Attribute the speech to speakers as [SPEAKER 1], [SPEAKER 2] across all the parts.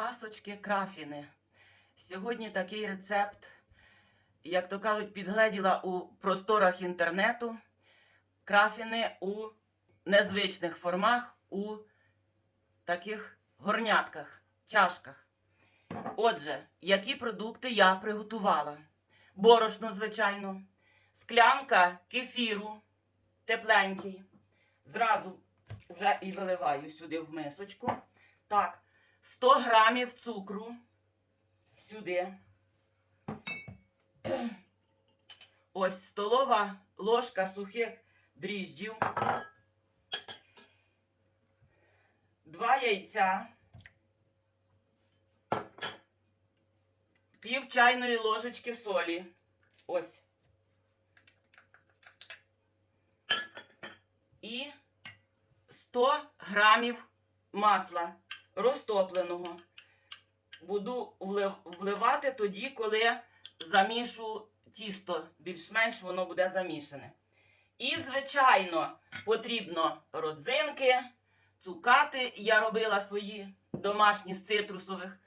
[SPEAKER 1] Пасочки крафіни. Сьогодні такий рецепт, як то кажуть, підгледіла у просторах інтернету. Крафіни у незвичних формах, у таких горнятках, чашках. Отже, які продукти я приготувала? Борошно, звичайно, склянка кефіру, тепленький. Зразу вже і виливаю сюди в мисочку. Так, 100 грамів цукру сюди. Ось столова ложка сухих дріжджів. Два яйця. Пів чайної ложечки солі. Ось. І 100 грамів масла розтопленого. Буду вливати тоді, коли замішу тісто. Більш-менш воно буде замішане. І, звичайно, потрібно родзинки, цукати. Я робила свої домашні з цитрусових.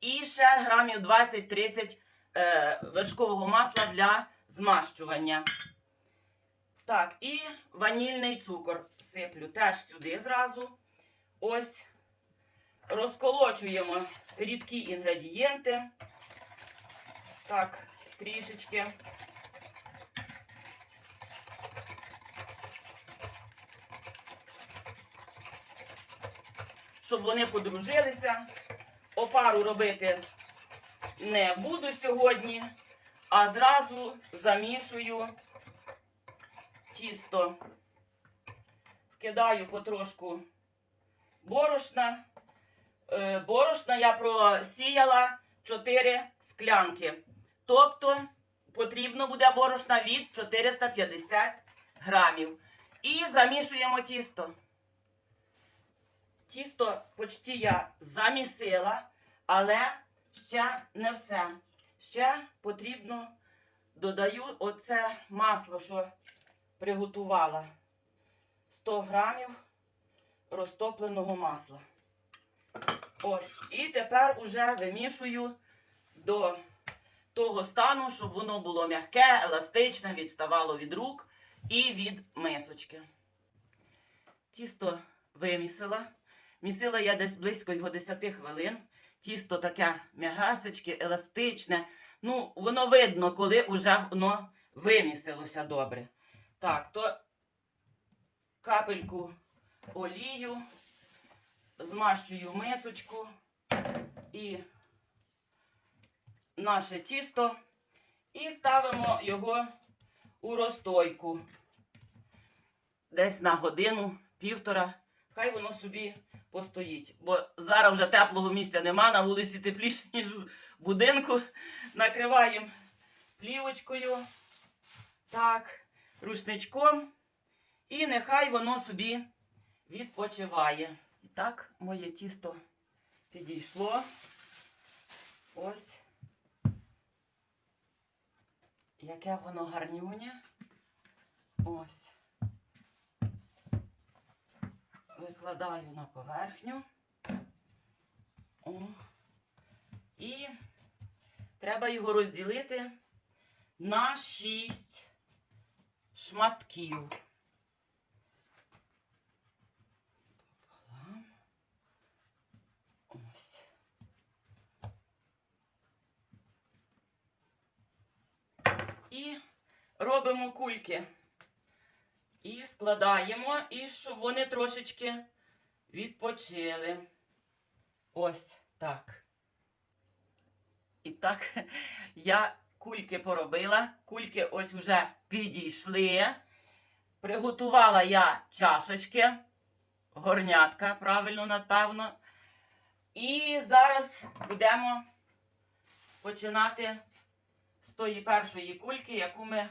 [SPEAKER 1] І ще грамів 20-30 е, вершкового масла для змащування. Так, і ванільний цукор сиплю теж сюди зразу. Ось. Розколочуємо рідкі інгредієнти. Так, трішечки. Щоб вони подружилися. Опару робити не буду сьогодні, а зразу замішую тісто. Вкидаю потрошку борошна. Е, Борошна я просіяла 4 склянки. Тобто потрібно буде борошна від 450 грамів. І замішуємо тісто. Тісто почти я замісила, але ще не все. Ще потрібно додаю оце масло, що приготувала. 100 грамів розтопленого масла. Ось. І тепер уже вимішую до того стану, щоб воно було м'яке, еластичне, відставало від рук і від мисочки. Тісто вимісила. Місила я десь близько його 10 хвилин. Тісто таке м'ягасечке, еластичне. Ну, воно видно, коли вже воно вимісилося добре. Так, то капельку олію, змащую мисочку і наше тісто і ставимо його у розстойку. Десь на годину, півтора. Хай воно собі постоїть. Бо зараз вже теплого місця нема, на вулиці тепліше, ніж в будинку. Накриваємо плівочкою, так, рушничком. І нехай воно собі відпочиває. І так, моє тісто підійшло. Ось. Яке воно гарнюнє. Ось. Викладаю на поверхню. О. І треба його розділити на 6 шматків. Пополам. Ось. І робимо кульки. І складаємо, і щоб вони трошечки відпочили. Ось так. І так, я кульки поробила. Кульки ось вже підійшли. Приготувала я чашечки, горнятка, правильно, напевно. І зараз будемо починати тої першої кульки, яку ми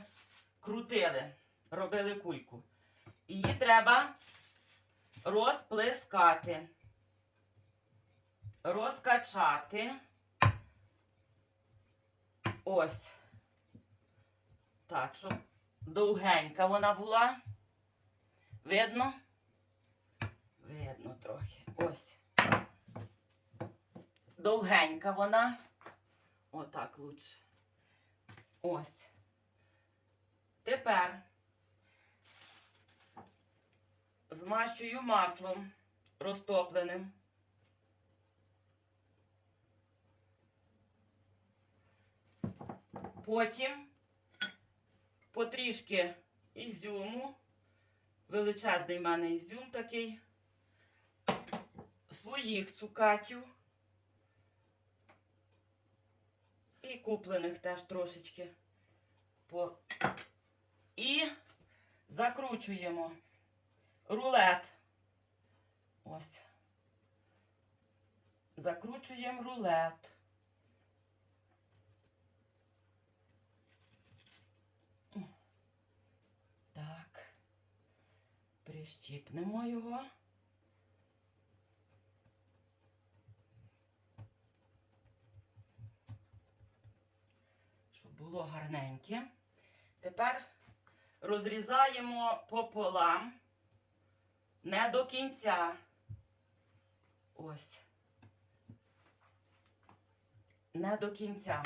[SPEAKER 1] крутили, робили кульку. Її треба розплескати, розкачати. Ось. Так, щоб довгенька вона була. Видно? Видно трохи. Ось. довгенька вона. Отак лучше. Ось. Тепер змащую маслом розтопленим. Потім потрішки ізюму, величезний в мене ізюм такий, своїх цукатів і куплених теж трошечки. По... І закручуємо рулет. Ось. Закручуємо рулет. Так. Прищіпнемо його. Щоб було гарненьке. Тепер розрізаємо пополам не до кінця. Ось. Не до кінця.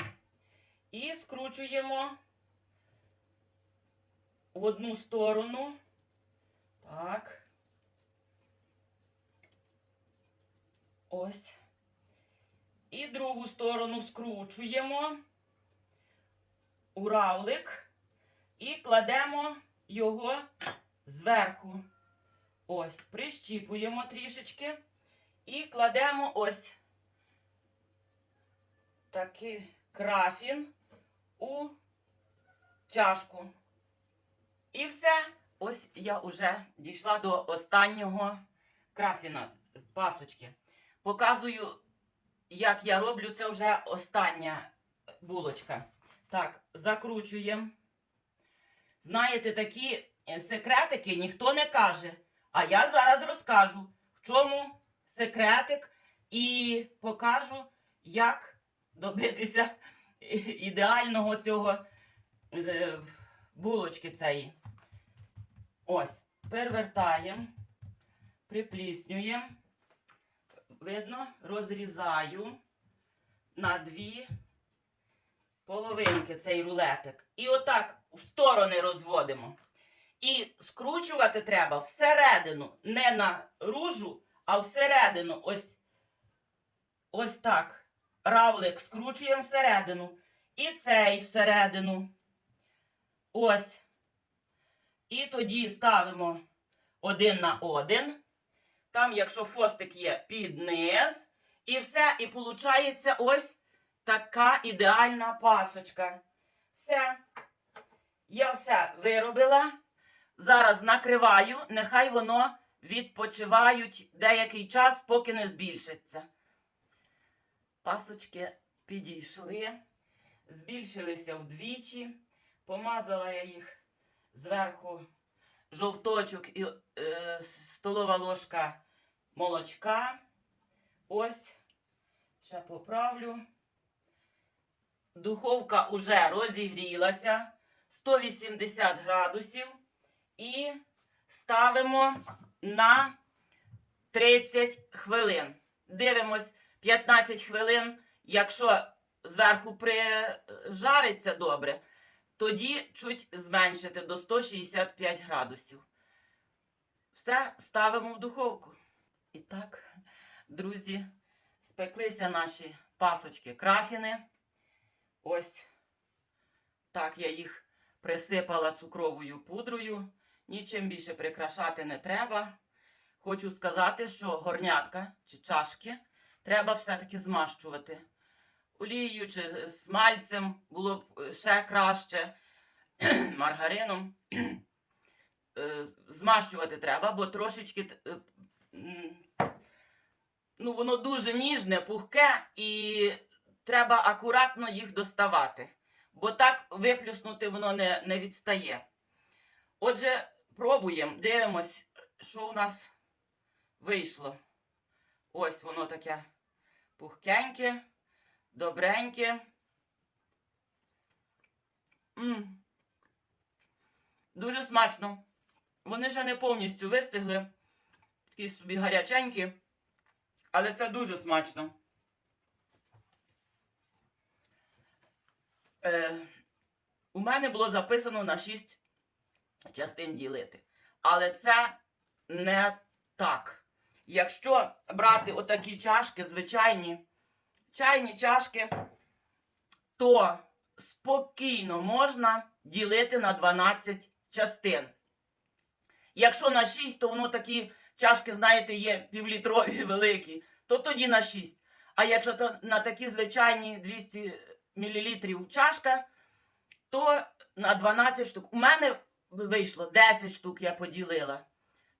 [SPEAKER 1] І скручуємо в одну сторону. Так. Ось. І другу сторону скручуємо у равлик і кладемо його зверху. Ось, прищіпуємо трішечки і кладемо ось такий крафін у чашку. І все. Ось я вже дійшла до останнього крафіна, пасочки. Показую, як я роблю, це вже остання булочка. Так, закручуємо. Знаєте, такі е, секретики ніхто не каже. А я зараз розкажу, в чому секретик, і покажу, як добитися ідеального цього е, булочки цієї. Ось, перевертаємо, припліснюємо. Видно, розрізаю на дві половинки цей рулетик. І отак в сторони розводимо. І скручувати треба всередину, не на ружу, а всередину. Ось, ось так. Равлик скручуємо всередину. І цей всередину. Ось. І тоді ставимо один на один. Там, якщо фостик є, під низ. І все. І виходить ось така ідеальна пасочка. Все. Я все виробила. Зараз накриваю, нехай воно відпочивають деякий час, поки не збільшиться. Пасочки підійшли, збільшилися вдвічі. Помазала я їх зверху жовточок і е, столова ложка молочка. Ось, ще поправлю. Духовка уже розігрілася 180 градусів. І ставимо на 30 хвилин. Дивимось 15 хвилин. Якщо зверху прижариться добре, тоді чуть зменшити до 165 градусів. Все ставимо в духовку. І так, друзі, спеклися наші пасочки крафіни. Ось так я їх присипала цукровою пудрою. Нічим більше прикрашати не треба. Хочу сказати, що горнятка чи чашки треба все-таки змащувати. Олією чи смальцем було б ще краще, маргарином. Е, Змащувати треба, бо трошечки е, ну, воно дуже ніжне, пухке, і треба акуратно їх доставати. Бо так виплюснути воно не, не відстає. Отже, пробуємо, дивимось, що у нас вийшло. Ось воно таке пухкеньке, добреньке. М. Дуже смачно. Вони ще не повністю вистигли. Такі собі гаряченькі. Але це дуже смачно. Е, у мене було записано на 6 частин ділити. Але це не так. Якщо брати отакі чашки, звичайні чайні чашки, то спокійно можна ділити на 12 частин. Якщо на 6, то воно такі чашки, знаєте, є півлітрові великі, то тоді на 6. А якщо то на такі звичайні 200 мл чашка, то на 12 штук. У мене вийшло 10 штук, я поділила.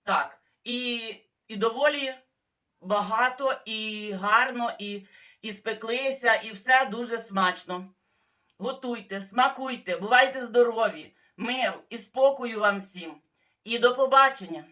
[SPEAKER 1] Так. І, і доволі багато, і гарно, і, і спеклися, і все дуже смачно. Готуйте, смакуйте, бувайте здорові, миру і спокою вам всім. І до побачення!